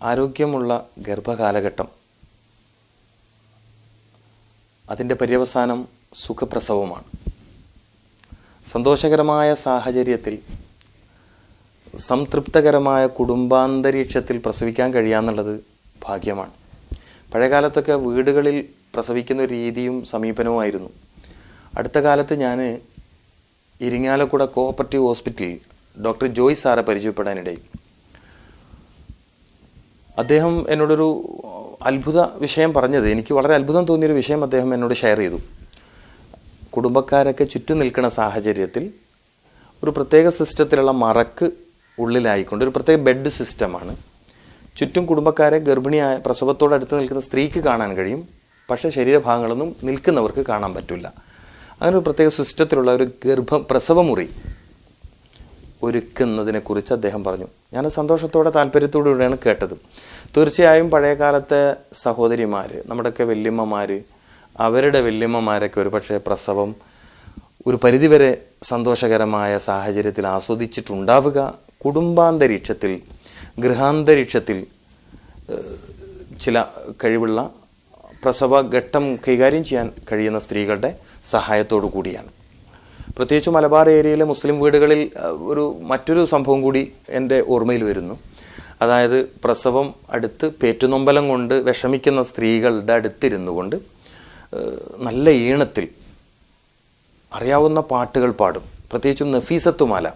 ആരോഗ്യമുള്ള ഗർഭകാലഘട്ടം. അതിന്റെ പര്യവസാനം സുഖപ്രസവമാണ്. സന്തോഷകരമായ സാഹചര്യത്തിൽ സംതൃപ്തകരമായ കുടുംബാന്തരീക്ഷത്തിൽ പ്രസവിക്കാൻ കഴിയാന്നുള്ളത് ഭാഗ്യമാണ്. പഴയകാലത്തൊക്കെ വീടുകളിൽ പ്രസവിക്കുന്ന രീതിയും സമീപനവുമായിരുന്നു. അടുത്ത കാലത്ത് ഞാൻ ഇരിങ്ങാലക്കുട കോഓപ്പറേറ്റീവ് ഹോസ്പിറ്റലിൽ ഡോക്ടർ ജോയ് സാറെ പരിചയപ്പെടാനിടയിൽ അദ്ദേഹം എന്നോടൊരു അത്ഭുത വിഷയം പറഞ്ഞത് എനിക്ക് വളരെ അത്ഭുതം തോന്നിയൊരു വിഷയം അദ്ദേഹം എന്നോട് ഷെയർ ചെയ്തു. കുടുംബക്കാരൊക്കെ ചുറ്റും നിൽക്കുന്ന സാഹചര്യത്തിൽ ഒരു പ്രത്യേക സിസ്റ്റത്തിലുള്ള മറക്ക് ഉള്ളിലായിക്കൊണ്ട് ഒരു പ്രത്യേക ബെഡ് സിസ്റ്റമാണ് ചുറ്റും കുടുംബക്കാരെ ഗർഭിണിയായ പ്രസവത്തോടടുത്ത് നിൽക്കുന്ന സ്ത്രീക്ക് കാണാൻ കഴിയും പക്ഷേ ശരീരഭാഗങ്ങളൊന്നും നിൽക്കുന്നവർക്ക് കാണാൻ പറ്റില്ല. അങ്ങനെ ഒരു പ്രത്യേക സിസ്റ്റത്തിലുള്ള ഒരു ഗർഭ പ്രസവമുറി ഒരുക്കുന്നതിനെക്കുറിച്ച് അദ്ദേഹം പറഞ്ഞു. ഞാൻ സന്തോഷത്തോടെ താല്പര്യത്തോടുകൂടിയാണ് കേട്ടത്. തീർച്ചയായും പഴയകാലത്തെ സഹോദരിമാർ നമ്മുടെയൊക്കെ വല്യമ്മമാർ അവരുടെ വല്യമ്മമാരൊക്കെ ഒരു പക്ഷേ പ്രസവം ഒരു പരിധിവരെ സന്തോഷകരമായ സാഹചര്യത്തിൽ ആസ്വദിച്ചിട്ടുണ്ടാവുക. കുടുംബാന്തരീക്ഷത്തിൽ ഗൃഹാന്തരീക്ഷത്തിൽ ചില കഴിവുള്ള പ്രസവ ഘട്ടം കൈകാര്യം ചെയ്യാൻ കഴിയുന്ന സ്ത്രീകളുടെ സഹായത്തോടു കൂടിയാണ്. പ്രത്യേകിച്ച് മലബാർ ഏരിയയിലെ മുസ്ലിം വീടുകളിൽ ഒരു മറ്റൊരു സംഭവം കൂടി എന്റെ ഓർമ്മയിൽ വരുന്നു. അതായത് പ്രസവം അടുത്ത് പേറ്റുനൊമ്പലം കൊണ്ട് വിഷമിക്കുന്ന സ്ത്രീകളുടെ അടുത്തിരുന്നു കൊണ്ട് നല്ല ഈണത്തിൽ അറിയാവുന്ന പാട്ടുകൾ പാടും. പ്രത്യേകിച്ചും നഫീസത്തുമാല.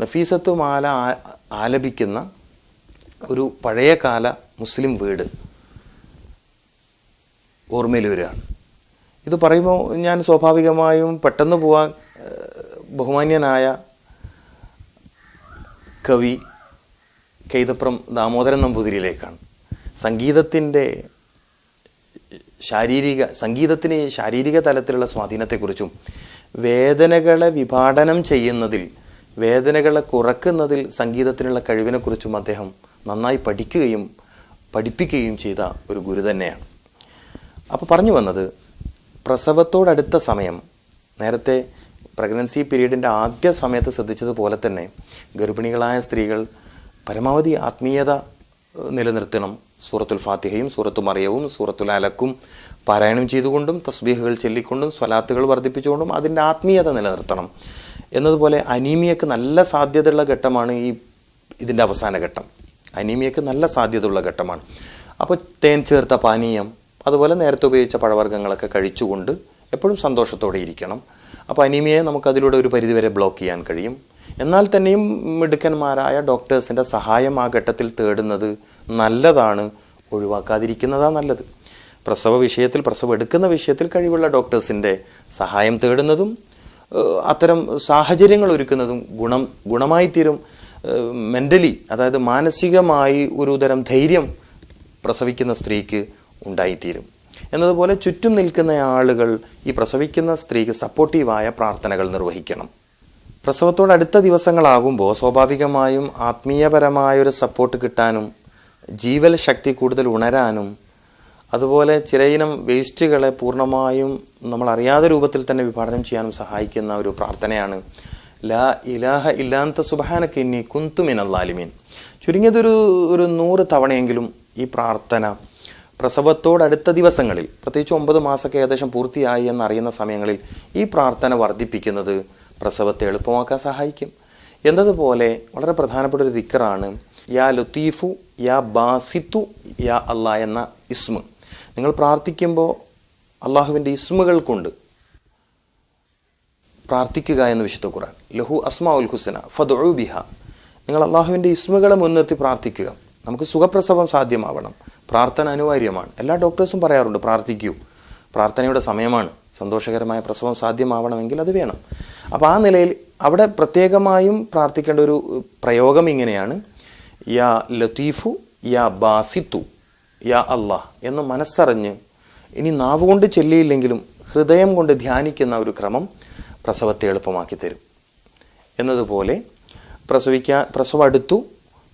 നഫീസത്തുമാല ആലപിക്കുന്ന ഒരു പഴയകാല മുസ്ലിം വീട് ഓർമ്മയിൽ വരികയാണ്. ഇത് പറയുമ്പോൾ ഞാൻ സ്വാഭാവികമായും പെട്ടെന്ന് പോവാൻ ബഹുമാന്യനായ കവി കൈതപ്രം ദാമോദരൻ നമ്പൂതിരിയിലേക്കാണ്. സംഗീതത്തിന്റെ ശാരീരിക സംഗീതത്തിന് ശാരീരിക തലത്തിലുള്ള സ്വാധീനത്തെക്കുറിച്ചും വേദനകളെ വിഭാടനം ചെയ്യുന്നതിൽ വേദനകളെ കുറക്കുന്നതിൽ സംഗീതത്തിനുള്ള കഴിവിനെക്കുറിച്ചും അദ്ദേഹം നന്നായി പഠിക്കുകയും പഠിപ്പിക്കുകയും ചെയ്ത ഒരു ഗുരു തന്നെയാണ്. അപ്പോൾ പറഞ്ഞു വന്നത് പ്രസവത്തോടടുത്ത സമയം നേരത്തെ പ്രഗ്നൻസി പീരീഡിന്റെ ആദ്യ സമയത്ത് ശ്രദ്ധിച്ചതുപോലെ തന്നെ ഗർഭിണികളായ സ്ത്രീകൾ പരമാവധി ആത്മീയത നിലനിർത്തണം. സൂറത്തുൽ ഫാത്തിഹയും സൂറത്തു മറിയവും സൂറത്തുൽ അലക്കും പാരായണം ചെയ്തുകൊണ്ടും തസ്ബീഹുകൾ ചൊല്ലിക്കൊണ്ടും സ്വലാത്തുകൾ വർദ്ധിപ്പിച്ചുകൊണ്ടും അതിന്റെ ആത്മീയത നിലനിർത്തണം. എന്നതുപോലെ അനീമിയക്ക് നല്ല സാധ്യതയുള്ള ഘട്ടമാണ് ഈ ഇതിന്റെ അവസാന ഘട്ടം. അനീമിയക്ക് നല്ല സാധ്യതയുള്ള ഘട്ടമാണ്. അപ്പോൾ തേൻ ചേർത്ത പാനീയം അതുപോലെ നേരത്തെ ഉപയോഗിച്ച പഴവർഗങ്ങളൊക്കെ കഴിച്ചുകൊണ്ട് എപ്പോഴും സന്തോഷത്തോടെ ഇരിക്കണം. അപ്പോൾ അനീമിയയെ നമുക്കതിലൂടെ ഒരു പരിധിവരെ ബ്ലോക്ക് ചെയ്യാൻ കഴിയും. എന്നാൽ തന്നെയും മിടുക്കന്മാരായ ഡോക്ടേഴ്സിന്റെ സഹായം ആ ഘട്ടത്തിൽ തേടുന്നത് നല്ലതാണ്. ഒഴിവാക്കാതിരിക്കുന്നതാണ് നല്ലത്. പ്രസവ വിഷയത്തിൽ പ്രസവം എടുക്കുന്ന വിഷയത്തിൽ കഴിവുള്ള ഡോക്ടേഴ്സിന്റെ സഹായം തേടുന്നതും അത്തരം സാഹചര്യങ്ങൾ ഒരുക്കുന്നതും ഗുണം ഗുണമായി തീരും മെന്റലി അതായത് മാനസികമായി ഒരു തരം ധൈര്യം പ്രസവിക്കുന്ന സ്ത്രീക്ക് ഉണ്ടായിത്തീരും. എന്നതുപോലെ ചുറ്റും നിൽക്കുന്ന ആളുകൾ ഈ പ്രസവിക്കുന്ന സ്ത്രീക്ക് സപ്പോർട്ടീവായ പ്രാർത്ഥനകൾ നിർവഹിക്കണം. പ്രസവത്തോട് അടുത്ത ദിവസങ്ങളാകുമ്പോൾ സ്വാഭാവികമായും ആത്മീയപരമായൊരു സപ്പോർട്ട് കിട്ടാനും ജീവൽ ശക്തി കൂടുതൽ ഉണരാനും അതുപോലെ ചിലയിനം വേസ്റ്റുകളെ പൂർണമായും നമ്മൾ അറിയാതെ രൂപത്തിൽ തന്നെ വിഭാടനം ചെയ്യാനും സഹായിക്കുന്ന ഒരു പ്രാർത്ഥനയാണ്. ലാ ഇലാഹ ഇല്ലാത്ത സുബഹാനക്ക് ഇന്നി കുന്തുമിനല്ലാലിമീൻ ചുരുങ്ങിയതൊരു ഒരു നൂറ് തവണയെങ്കിലും ഈ പ്രാർത്ഥന പ്രസവത്തോടടുത്ത ദിവസങ്ങളിൽ പ്രത്യേകിച്ച് ഒമ്പത് മാസമൊക്കെ ഏകദേശം പൂർത്തിയായി എന്നറിയുന്ന സമയങ്ങളിൽ ഈ പ്രാർത്ഥന വർദ്ധിപ്പിക്കുന്നത് പ്രസവത്തെ എളുപ്പമാക്കാൻ സഹായിക്കും. എന്നതുപോലെ വളരെ പ്രധാനപ്പെട്ട ഒരു ദിക്കറാണ് യാ ലുത്തീഫു യാ ബാസിത്തു യാ അല്ല എന്ന ഇസ്മ. നിങ്ങൾ പ്രാർത്ഥിക്കുമ്പോൾ അള്ളാഹുവിന്റെ ഇസ്മുകൾ കൊണ്ട് പ്രാർത്ഥിക്കുക എന്ന് വിശുദ്ധ ഖുറാൻ ലഹു അസ്മാ ഉൽ ഹുസന ഫദു ബിഹ. നിങ്ങൾ അള്ളാഹുവിന്റെ ഇസ്മുകളെ മുൻനിർത്തി പ്രാർത്ഥിക്കുക. നമുക്ക് സുഖപ്രസവം സാധ്യമാവണം. പ്രാർത്ഥന അനിവാര്യമാണ്. എല്ലാ ഡോക്ടേഴ്സും പറയാറുണ്ട് പ്രാർത്ഥിക്കൂ. പ്രാർത്ഥനയുടെ സമയമാണ്. സന്തോഷകരമായ പ്രസവം സാധ്യമാവണമെങ്കിൽ അത് വേണം. അപ്പോൾ ആ നിലയിൽ അവിടെ പ്രത്യേകമായും പ്രാർത്ഥിക്കേണ്ട ഒരു പ്രയോഗം ഇങ്ങനെയാണ്. യാ ലത്തീഫു യാ ബാസിത്തു യാ അള്ളാഹ് എന്ന് മനസ്സറിഞ്ഞ് ഇനി നാവുകൊണ്ട് ചെല്ലിയില്ലെങ്കിലും ഹൃദയം കൊണ്ട് ധ്യാനിക്കുന്ന ഒരു ക്രമം പ്രസവത്തെ എളുപ്പമാക്കി തരും. എന്നതുപോലെ പ്രസവിക്കാൻ പ്രസവം അടുത്തു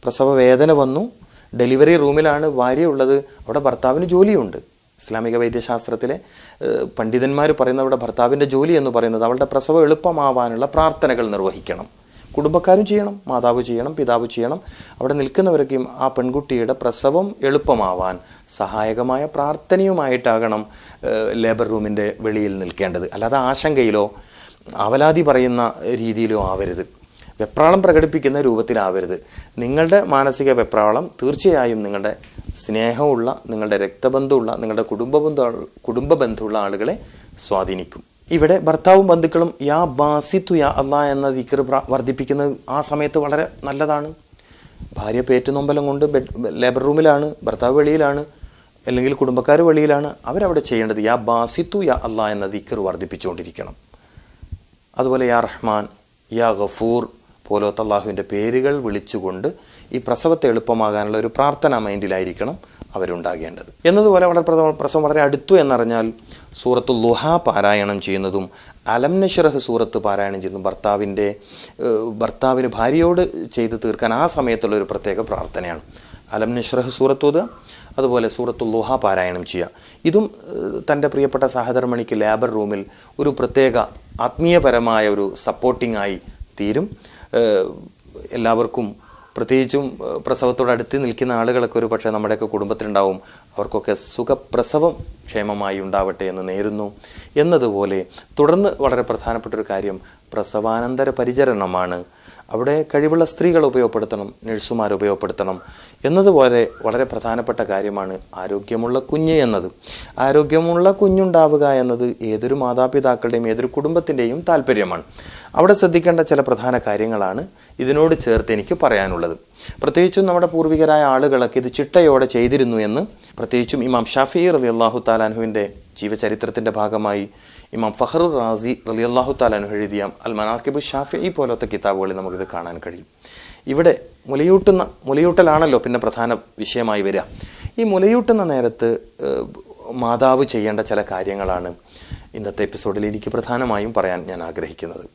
പ്രസവ വേദന വന്നു ഡെലിവറി റൂമിലാണ് ഭാര്യ ഉള്ളത് അവിടെ ഭർത്താവിന് ജോലിയുണ്ട്. ഇസ്ലാമിക വൈദ്യശാസ്ത്രത്തിലെ പണ്ഡിതന്മാർ പറയുന്ന അവിടെ ഭർത്താവിന്റെ ജോലി എന്ന് പറയുന്നത് അവളുടെ പ്രസവം എളുപ്പമാവാനുള്ള പ്രാർത്ഥനകൾ നിർവഹിക്കണം. കുടുംബക്കാരും ചെയ്യണം മാതാവ് ചെയ്യണം പിതാവ് ചെയ്യണം. അവിടെ നിൽക്കുന്നവരൊക്കെയും ആ പെൺകുട്ടിയുടെ പ്രസവം എളുപ്പമാവാൻ സഹായകമായ പ്രാർത്ഥനയുമായിട്ടാകണം ലേബർ റൂമിന്റെ വെളിയിൽ നിൽക്കേണ്ടത്. അല്ലാതെ ആശങ്കയിലോ അവലാതി പറയുന്ന രീതിയിലോ ആവരുത്. വെപ്രാളം പ്രകടിപ്പിക്കുന്ന രൂപത്തിലാവരുത്. നിങ്ങളുടെ മാനസിക വെപ്രാളം തീർച്ചയായും നിങ്ങളുടെ സ്നേഹമുള്ള നിങ്ങളുടെ രക്തബന്ധമുള്ള നിങ്ങളുടെ കുടുംബ ബന്ധു കുടുംബ ബന്ധമുള്ള ആളുകളെ സ്വാധീനിക്കും. ഇവിടെ ഭർത്താവും ബന്ധുക്കളും യാ ബാസിത്തു യാ അല്ല എന്ന ദിക്കർ വർദ്ധിപ്പിക്കുന്നത് ആ സമയത്ത് വളരെ നല്ലതാണ്. ഭാര്യ പേറ്റുനൊമ്പലം കൊണ്ട് ബെഡ് ലേബർ റൂമിലാണ് ഭർത്താവ് വെളിയിലാണ് അല്ലെങ്കിൽ കുടുംബക്കാർ വെളിയിലാണ്. അവരവിടെ ചെയ്യേണ്ടത് യാ ബാസിത്തു യാ അല്ല എന്ന ദിക്കർ വർദ്ധിപ്പിച്ചുകൊണ്ടിരിക്കണം. അതുപോലെ യാ റഹ്മാൻ യാ ഗഫൂർ പോലത്തെ അള്ളാഹുവിന്റെ പേരുകൾ വിളിച്ചുകൊണ്ട് ഈ പ്രസവത്തെ എളുപ്പമാകാനുള്ള ഒരു പ്രാർത്ഥന മൈൻഡിലായിരിക്കണം അവരുണ്ടാകേണ്ടത്. എന്നതുപോലെ വളരെ പ്രസവം വളരെ അടുത്തു എന്നറിഞ്ഞാൽ സൂറത്ത് ലുഹ പാരായണം ചെയ്യുന്നതും അലം നഷ്റഹ് സൂറത്ത് പാരായണം ചെയ്യുന്നതും ഭർത്താവിന്റെ ഭർത്താവിന് ഭാര്യയോട് ചെയ്ത് തീർക്കാൻ ആ സമയത്തുള്ള ഒരു പ്രത്യേക പ്രാർത്ഥനയാണ്. അലം നഷ്റഹ് സൂറത്ത് ഓതുക അതുപോലെ സൂറത്തു ലുഹ പാരായണം ചെയ്യുക. ഇതും തന്റെ പ്രിയപ്പെട്ട സഹധർമ്മണിക്ക് ലേബർ റൂമിൽ ഒരു പ്രത്യേക ആത്മീയപരമായ ഒരു സപ്പോർട്ടിംഗ് ആയി തീരും. എല്ലാവർക്കും പ്രത്യേകിച്ചും പ്രസവത്തോട് അടുത്ത് നിൽക്കുന്ന ആളുകളൊക്കെ ഒരു പക്ഷേ നമ്മുടെയൊക്കെ കുടുംബത്തിലുണ്ടാവും. അവർക്കൊക്കെ സുഖപ്രസവം ക്ഷേമമായി ഉണ്ടാവട്ടെ എന്ന് നേരുന്നു. എന്നതുപോലെ തുടർന്ന് വളരെ പ്രധാനപ്പെട്ട ഒരു കാര്യം പ്രസവാനന്തര പരിചരണമാണ്. അവിടെ കഴിവുള്ള സ്ത്രീകൾ ഉപയോഗപ്പെടുത്തണം നഴ്സുമാർ ഉപയോഗപ്പെടുത്തണം എന്നതുപോലെ വളരെ പ്രധാനപ്പെട്ട കാര്യമാണ് ആരോഗ്യമുള്ള കുഞ്ഞ് എന്നത്. ആരോഗ്യമുള്ള കുഞ്ഞുണ്ടാവുക എന്നത് ഏതൊരു മാതാപിതാക്കളുടെയും ഏതൊരു കുടുംബത്തിന്റെയും താല്പര്യമാണ്. അവിടെ ശ്രദ്ധിക്കേണ്ട ചില പ്രധാന കാര്യങ്ങളാണ് ഇതിനോട് ചേർത്ത് എനിക്ക് പറയാനുള്ളത്. പ്രത്യേകിച്ചും നമ്മുടെ പൂർവികരായ ആളുകളൊക്കെ ഇത് ചിട്ടയോടെ ചെയ്തിരുന്നു എന്ന് പ്രത്യേകിച്ചും ഇമാം ഷാഫി റലി അള്ളാഹു താലാൻഹുവിന്റെ ജീവചരിത്രത്തിന്റെ ഭാഗമായി ഇമാം ഫഹർ റാസി റലി അള്ളാഹു താലാനു എഴുതിയ അൽ മനാക്കിബ് ഷാഫി പോലത്തെ കിതാബുകളിൽ നമുക്കിത് കാണാൻ കഴിയും. ഇവിടെ മുലയൂട്ടുന്ന മുലയൂട്ടലാണല്ലോ പിന്നെ പ്രധാന വിഷയമായി വരിക. ഈ മുലയൂട്ടുന്ന നേരത്ത് മാതാവ് ചെയ്യേണ്ട ചില കാര്യങ്ങളാണ് ഇന്നത്തെ എപ്പിസോഡിൽ എനിക്ക് പ്രധാനമായും പറയാൻ ഞാൻ ആഗ്രഹിക്കുന്നത്.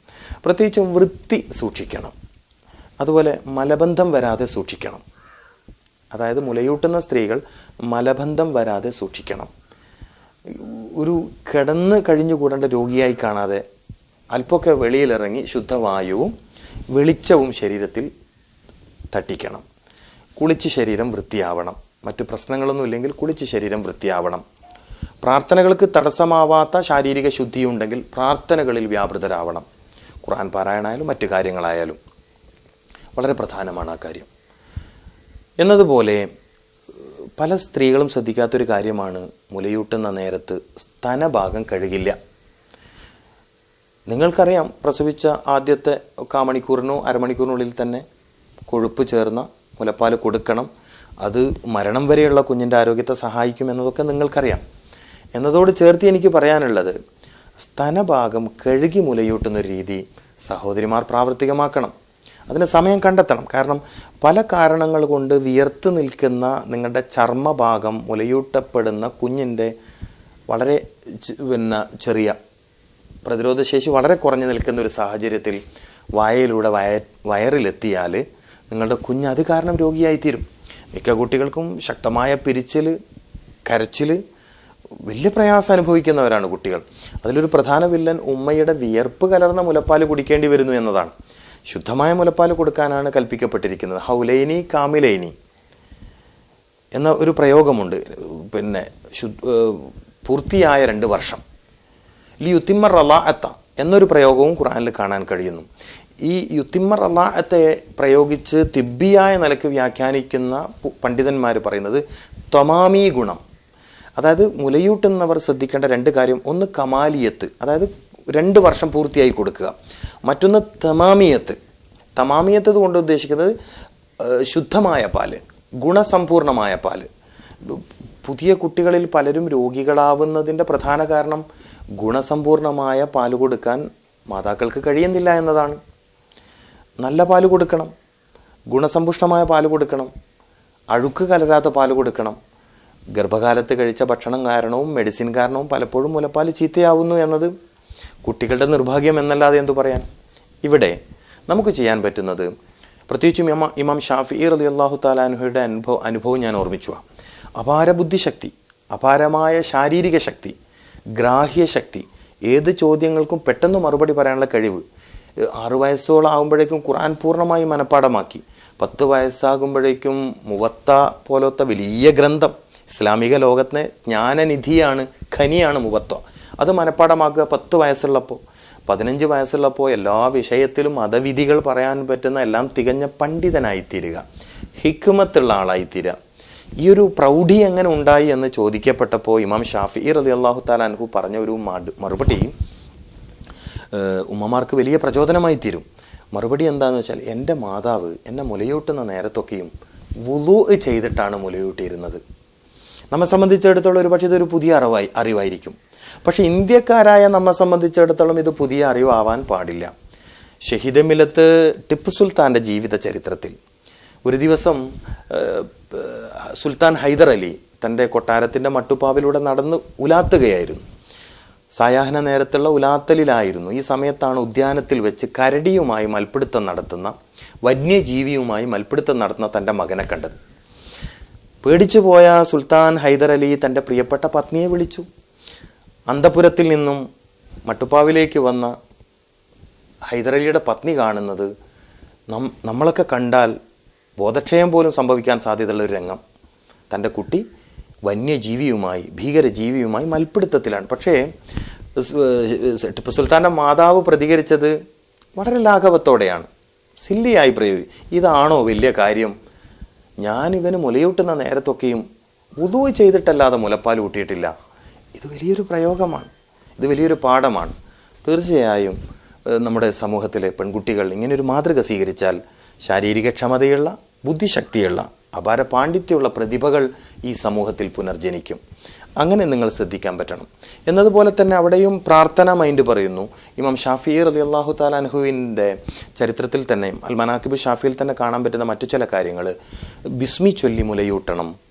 പ്രത്യേകിച്ചും വൃത്തി സൂക്ഷിക്കണം. അതുപോലെ മലബന്ധം വരാതെ സൂക്ഷിക്കണം. അതായത് മുലയൂട്ടുന്ന സ്ത്രീകൾ മലബന്ധം വരാതെ സൂക്ഷിക്കണം. ഒരു കിടന്ന് കഴിഞ്ഞു കൂടേണ്ട രോഗിയായി കാണാതെ അല്പമൊക്കെ വെളിയിലിറങ്ങി ശുദ്ധവായുവും വെളിച്ചവും ശരീരത്തിൽ തട്ടിക്കണം. കുളിച്ച് ശരീരം വൃത്തിയാവണം. മറ്റ് പ്രശ്നങ്ങളൊന്നും ഇല്ലെങ്കിൽ കുളിച്ച് ശരീരം വൃത്തിയാവണം. പ്രാർത്ഥനകൾക്ക് തടസ്സമാവാത്ത ശാരീരിക ശുദ്ധിയുണ്ടെങ്കിൽ പ്രാർത്ഥനകളിൽ വ്യാപൃതരാവണം. ഖുർആൻ പാരായണമായാലും മറ്റു കാര്യങ്ങളായാലും. വളരെ പ്രധാനമാണ് ആ കാര്യം. എന്നതുപോലെ പല സ്ത്രീകളും ശ്രദ്ധിക്കാത്തൊരു കാര്യമാണ് മുലയൂട്ടുന്ന നേരത്ത് സ്തനഭാഗം കഴുകില്ല. നിങ്ങൾക്കറിയാം പ്രസവിച്ച ആദ്യത്തെ കാമണിക്കൂറിനോ അരമണിക്കൂറിനുള്ളിൽ തന്നെ കൊഴുപ്പ് ചേർന്ന മുലപ്പാൽ കൊടുക്കണം. അത് മരണം വരെയുള്ള കുഞ്ഞിന്റെ ആരോഗ്യത്തെ സഹായിക്കും എന്നതൊക്കെ നിങ്ങൾക്കറിയാം. എന്നതോട് ചേർത്ത് എനിക്ക് പറയാനുള്ളത് സ്തനഭാഗം കഴുകി മുലയൂട്ടുന്ന രീതി സഹോദരിമാർ പ്രാവർത്തികമാക്കണം. അതിന് സമയം കണ്ടെത്തണം. കാരണം പല കാരണങ്ങൾ കൊണ്ട് വിയർത്ത് നിൽക്കുന്ന നിങ്ങളുടെ ചർമ്മഭാഗം മുലയൂട്ടപ്പെടുന്ന കുഞ്ഞിന്റെ വളരെ പിന്നെ ചെറിയ പ്രതിരോധശേഷി വളരെ കുറഞ്ഞു നിൽക്കുന്ന ഒരു സാഹചര്യത്തിൽ വായയിലൂടെ വയ വയറിലെത്തിയാൽ നിങ്ങളുടെ കുഞ്ഞ് അത് കാരണം രോഗിയായിത്തീരും. മിക്ക കുട്ടികൾക്കും ശക്തമായ പിരിച്ചൽ കരച്ചിൽ വലിയ പ്രയാസം അനുഭവിക്കുന്നവരാണ് കുട്ടികൾ. അതിലൊരു പ്രധാന വില്ലൻ ഉമ്മയുടെ വിയർപ്പ് കലർന്ന മുലപ്പാൽ കുടിക്കേണ്ടി വരുന്നു എന്നതാണ്. ശുദ്ധമായ മുലപ്പാൽ കൊടുക്കാനാണ് കൽപ്പിക്കപ്പെട്ടിരിക്കുന്നത്. ഹൗലൈനി കാമിലൈനി എന്ന ഒരു പ്രയോഗമുണ്ട്. പിന്നെ പൂർത്തിയായ രണ്ട് വർഷം. ലി യുത്തിമ്മർ റലാഅത്ത എന്നൊരു പ്രയോഗവും ഖുറാനിൽ കാണാൻ കഴിയുന്നു. ഈ യുത്തിമ്മർ റലാഅത്തെ പ്രയോഗിച്ച് തിബ്ബിയായ നിലയ്ക്ക് വ്യാഖ്യാനിക്കുന്ന പണ്ഡിതന്മാർ പറയുന്നത് തൊമാമി ഗുണം. അതായത് മുലയൂട്ടുന്നവർ ശ്രദ്ധിക്കേണ്ട രണ്ട് കാര്യം. ഒന്ന് കമാലിയത്ത്. അതായത് രണ്ട് വർഷം പൂർത്തിയായി കൊടുക്കുക. മറ്റൊന്ന് തമാമിയത്ത്. തമാമിയത്ത് കൊണ്ട് ഉദ്ദേശിക്കുന്നത് ശുദ്ധമായ പാൽ ഗുണസമ്പൂർണമായ പാൽ. പുതിയ കുട്ടികളിൽ പലരും രോഗികളാവുന്നതിന്റെ പ്രധാന കാരണം ഗുണസമ്പൂർണമായ പാൽ കൊടുക്കാൻ മാതാക്കൾക്ക് കഴിയുന്നില്ല എന്നതാണ്. നല്ല പാൽ കൊടുക്കണം ഗുണസമ്പുഷ്ടമായ പാൽ കൊടുക്കണം അഴുക്ക് കലരാത്ത പാൽ കൊടുക്കണം. ഗർഭകാലത്ത് കഴിച്ച ഭക്ഷണം കാരണവും മെഡിസിൻ കാരണവും പലപ്പോഴും മുലപ്പാൽ ചീത്തയാവുന്നു എന്നത് കുട്ടികളുടെ നിർഭാഗ്യം എന്നല്ലാതെ എന്തു പറയാൻ? ഇവിടെ നമുക്ക് ചെയ്യാൻ പറ്റുന്നത് പ്രത്യേകിച്ചും ഇമാ ഇമാം ഷാഫി റലി അള്ളാഹു താലാൻഹയുടെ അനുഭവം അനുഭവം ഞാൻ ഓർമ്മിച്ചു. അപാര ബുദ്ധിശക്തി അപാരമായ ശാരീരിക ശക്തി ഗ്രാഹ്യ ശക്തി ഏത് ചോദ്യങ്ങൾക്കും പെട്ടെന്ന് മറുപടി പറയാനുള്ള കഴിവ് ആറ് വയസ്സോളം ആകുമ്പോഴേക്കും ഖുർആൻ പൂർണമായി മനഃപ്പാടമാക്കി പത്ത് വയസ്സാകുമ്പോഴേക്കും മുവത്ത പോലത്തെ വലിയ ഗ്രന്ഥം ഇസ്ലാമിക ലോകത്തിന് ജ്ഞാനനിധിയാണ് ഖനിയാണ് മുവത്ത. അത് മനഃപ്പാടമാക്കുക പത്ത് വയസ്സുള്ളപ്പോൾ. പതിനഞ്ച് വയസ്സുള്ളപ്പോൾ എല്ലാ വിഷയത്തിലും മതവിധികൾ പറയാൻ പറ്റുന്ന എല്ലാം തികഞ്ഞ പണ്ഡിതനായിത്തീരുക. ഹിക്കുമത്തുള്ള ആളായിത്തീരുക. ഈ ഒരു പ്രൗഢി എങ്ങനെ ഉണ്ടായി എന്ന് ചോദിക്കപ്പെട്ടപ്പോൾ ഇമാം ഷാഫി റതി അള്ളാഹു താലാൻഹു പറഞ്ഞ ഒരു മറുപടി ഉമ്മമാർക്ക് വലിയ പ്രചോദനമായി തീരും മറുപടി എന്താണെന്ന് വെച്ചാൽ എന്റെ മാതാവ് എന്നെ മുലയൂട്ടുന്ന നേരത്തൊക്കെയും വുളു ചെയ്തിട്ടാണ് മുലയൂട്ടിയിരുന്നത്. നമ്മെ സംബന്ധിച്ചിടത്തോളം ഒരു പക്ഷേ ഇതൊരു പുതിയ അറിവായി അറിവായിരിക്കും. പക്ഷെ ഇന്ത്യക്കാരായ നമ്മെ സംബന്ധിച്ചിടത്തോളം ഇത് പുതിയ അറിവാവാൻ പാടില്ല. ഷഹീദ് മിലത്ത് ടിപ്പു സുൽത്താന്റെ ജീവിത ചരിത്രത്തിൽ. ഒരു ദിവസം സുൽത്താൻ ഹൈദർ അലി തന്റെ കൊട്ടാരത്തിന്റെ മട്ടുപ്പാവിലൂടെ നടന്ന് ഉലാത്തുകയായിരുന്നു. സായാഹ്ന നേരത്തുള്ള ഉലാത്തലിലായിരുന്നു. ഈ സമയത്താണ് ഉദ്യാനത്തിൽ വെച്ച് കരടിയുമായി മൽപ്പിടുത്തം നടത്തുന്ന വന്യജീവിയുമായി മൽപ്പിടുത്തം നടത്തുന്ന തന്റെ മകനെ കണ്ടത്. പേടിച്ചു പോയ സുൽത്താൻ ഹൈദർ അലി തന്റെ പ്രിയപ്പെട്ട പത്നിയെ വിളിച്ചു. അന്തപുരത്തിൽ നിന്നും മട്ടുപ്പാവിലേക്ക് വന്ന ഹൈദരലിയുടെ പത്നി കാണുന്നത് നം നമ്മളൊക്കെ കണ്ടാൽ ബോധക്ഷയം പോലും സംഭവിക്കാൻ സാധ്യതയുള്ള ഒരു രംഗം. തന്റെ കുട്ടി വന്യജീവിയുമായി ഭീകരജീവിയുമായി മൽപ്പിടുത്തത്തിലാണ്. പക്ഷേ ടിപ്പു സുൽത്താന്റെ മാതാവ് പ്രതികരിച്ചത് വളരെ ലാഘവത്തോടെയാണ്. സില്ലിയായി പ്രയോഗി ഇതാണോ വലിയ കാര്യം? ഞാനിവന് മുലയൂട്ടുന്ന നേരത്തൊക്കെയും ഉദു ചെയ്തിട്ടല്ലാതെ മുലപ്പാൽ ഊട്ടിയിട്ടില്ല. ഇത് വലിയൊരു പ്രയോഗമാണ്. ഇത് വലിയൊരു പാഠമാണ്. തീർച്ചയായും നമ്മുടെ സമൂഹത്തിലെ പെൺകുട്ടികൾ ഇങ്ങനെയൊരു മാതൃക സ്വീകരിച്ചാൽ ശാരീരിക ക്ഷമതയുള്ള ബുദ്ധിശക്തിയുള്ള അപാര പാണ്ഡിത്യമുള്ള പ്രതിഭകൾ ഈ സമൂഹത്തിൽ പുനർജനിക്കും. അങ്ങനെ നിങ്ങൾ ശ്രദ്ധിക്കാൻ പറ്റണം. എന്നതുപോലെ തന്നെ അവിടെയും പ്രാർത്ഥന മൈൻഡ് പറയുന്നു. ഇമാം ഷാഫി റതി അള്ളാഹു താലാൻഹുവിന്റെ ചരിത്രത്തിൽ തന്നെ അൽ മനാക്കിബ് ഷാഫിയിൽ തന്നെ കാണാൻ പറ്റുന്ന മറ്റു ചില കാര്യങ്ങൾ ബിസ്മി ചൊല്ലി മുലയൂട്ടണം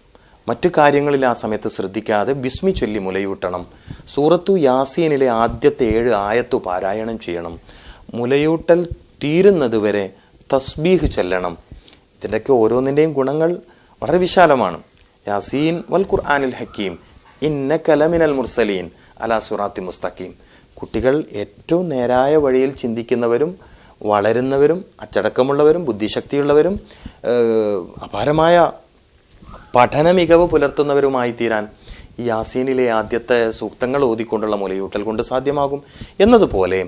മറ്റു കാര്യങ്ങളിൽ ആ സമയത്ത് ശ്രദ്ധിക്കാതെ ബിസ്മി ചൊല്ലി മുലയൂട്ടണം. സൂറത്തു യാസീനിലെ ആദ്യത്തെ ഏഴ് ആയത്തു പാരായണം ചെയ്യണം. മുലയൂട്ടൽ തീരുന്നത് വരെ തസ്ബീഹ് ചെല്ലണം. ഇതിന്റെയൊക്കെ ഓരോന്നിന്റെയും ഗുണങ്ങൾ വളരെ വിശാലമാണ്. യാസീൻ വൽ ഖുർആാനിൽ ഹക്കീം ഇന്ന കലമിനൽ മുർസലീൻ അലാ സുറാത്തി മുസ്തഖീം. കുട്ടികൾ ഏറ്റവും നേരായ വഴിയിൽ ചിന്തിക്കുന്നവരും വളരുന്നവരും അച്ചടക്കമുള്ളവരും ബുദ്ധിശക്തിയുള്ളവരും അപാരമായ പഠന മികവ് പുലർത്തുന്നവരുമായി തീരാൻ യാസീനിലെ ആദ്യത്തെ സൂക്തങ്ങൾ ഓതിക്കൊണ്ടുള്ള മുലയൂട്ടൽ കൊണ്ട് സാധ്യമാകും എന്നതുപോലെ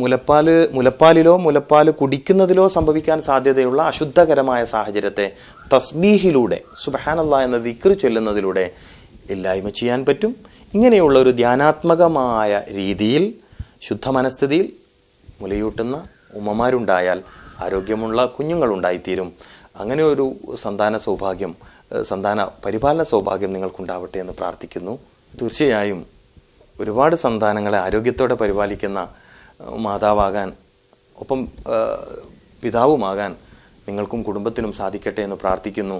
മുലപ്പാൽ മുലപ്പാലിലോ മുലപ്പാൽ കുടിക്കുന്നതിലോ സംഭവിക്കാൻ സാധ്യതയുള്ള അശുദ്ധകരമായ സാഹചര്യത്തെ തസ്ബീഹിലൂടെ സുബഹാനല്ല എന്ന ദിക്ർ ചൊല്ലുന്നതിലൂടെ ഇല്ലായ്മ ചെയ്യാൻ പറ്റും. ഇങ്ങനെയുള്ള ഒരു ധ്യാനാത്മകമായ രീതിയിൽ ശുദ്ധ മനസ്ഥിതിയിൽ മുലയൂട്ടുന്ന ഉമ്മമാരുണ്ടായാൽ ആരോഗ്യമുള്ള കുഞ്ഞുങ്ങളുണ്ടായിത്തീരും. അങ്ങനെ ഒരു സന്താന സൗഭാഗ്യം സന്താന പരിപാലന സൗഭാഗ്യം നിങ്ങൾക്കുണ്ടാവട്ടെ എന്ന് പ്രാർത്ഥിക്കുന്നു. തീർച്ചയായും ഒരുപാട് സന്താനങ്ങളെ ആരോഗ്യത്തോടെ പരിപാലിക്കുന്ന മാതാവാകാൻ ഒപ്പം പിതാവുമാകാൻ നിങ്ങൾക്കും കുടുംബത്തിനും സാധിക്കട്ടെ എന്ന് പ്രാർത്ഥിക്കുന്നു.